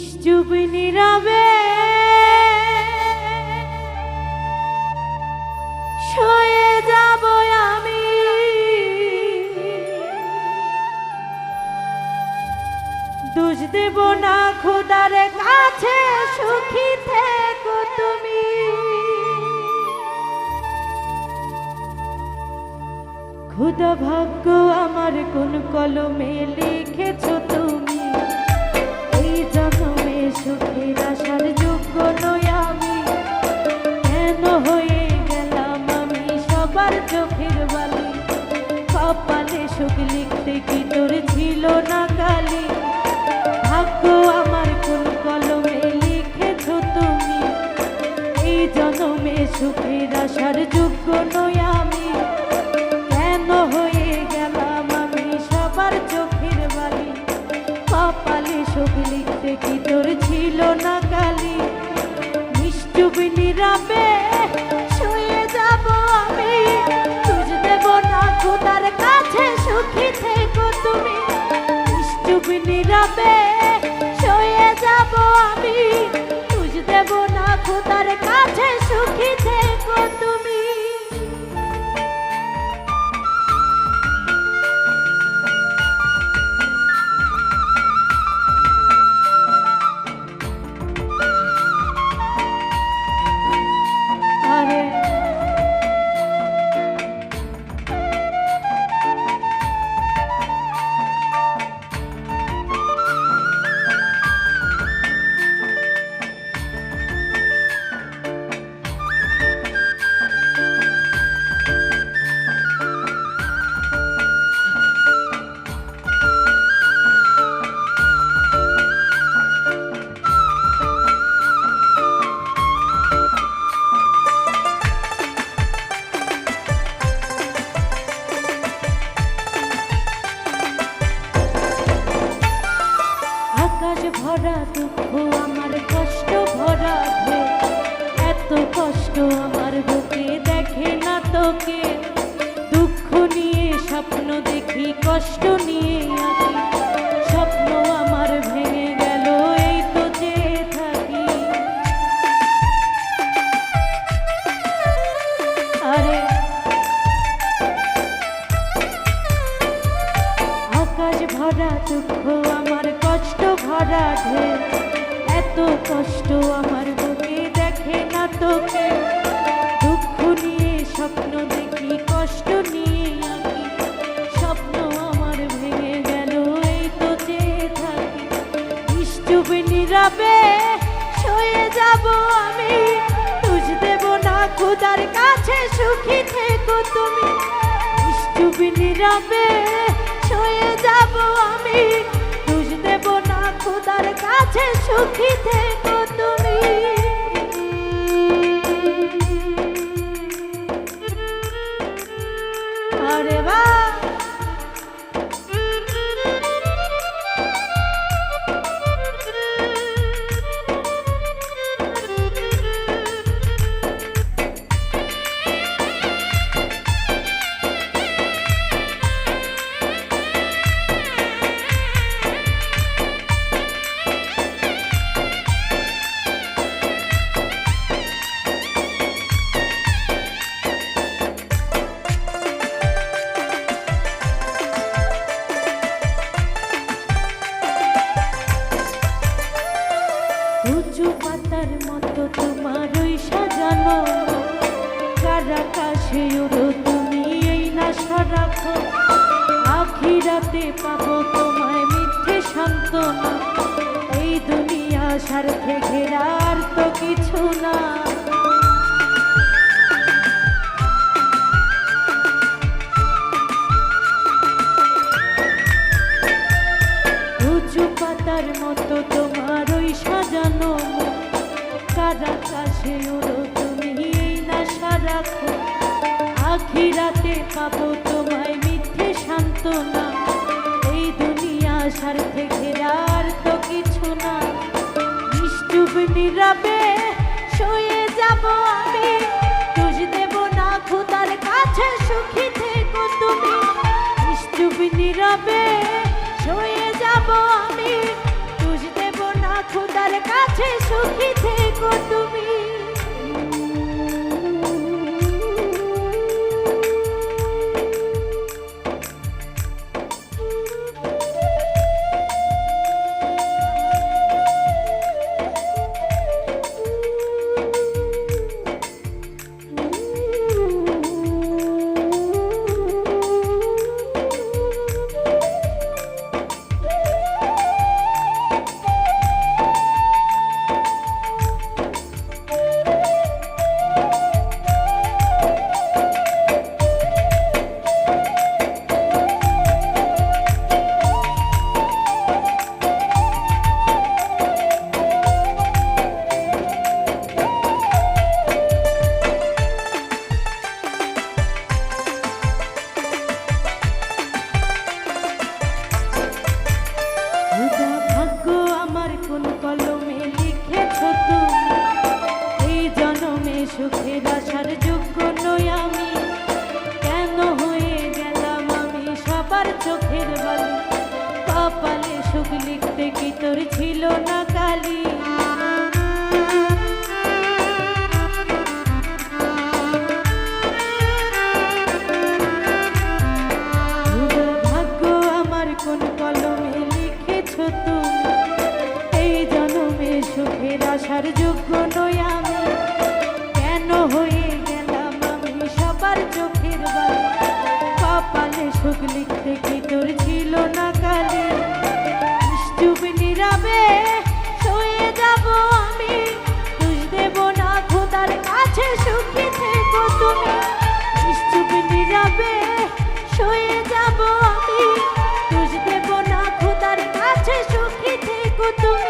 নিশ্চুপ নীরবে। শুয়ে যাব আমি। দোষ দেব না খোদার কাছে, সুখী থেকো তুমি। খুদা ভাগ্য, আমার কোন কলমে লিখেছো তুমি? সুখের আসার যোগ্য নই কষ্ট আমার বুকে দেখে না তোকে। দুঃখ নিয়ে, স্বপ্ন দেখি, কষ্ট নিয়ে আঁকি স্বপ্ন আমার ভেঙে গেল, এই তো যে থাকি। নিশ্চুপ, নীরবে শুয়ে যাব আমি। তুজ দেব না খুদার কাছে সুখী থেকো তুমি। নিশ্চুপ, নীরবে শুয়ে যাব আমি। কাছে সুখী থেকো আখিরাতে পাবো তোমায় মিথ্যে সান্ত্বনা। এই দুনিয়া স্বার্থে ঘেরার তো কিছু না। পাতার মতো তোমার ওই সাজানো। কারা কাছে উড়ো তুমি রাখো। আখিরাতে পাবো তোমায় সান্ত্বনা প্রেমের আসার যোগ্য নই আমি। কেন হয়ে গেলাম আমি সবার চোখের বাড়ি কপালে সুখ লিখতে কি তোর ছিল না কালে? চুপ নীরবে শুয়ে যাব আমি। খুশ দেব না খোদার কাছে সুখী থেকো তুমি। চুপ নীরবে শুয়ে যাব আমি। খুশ দেব না খোদার কাছে সুখী থেকো তুমি।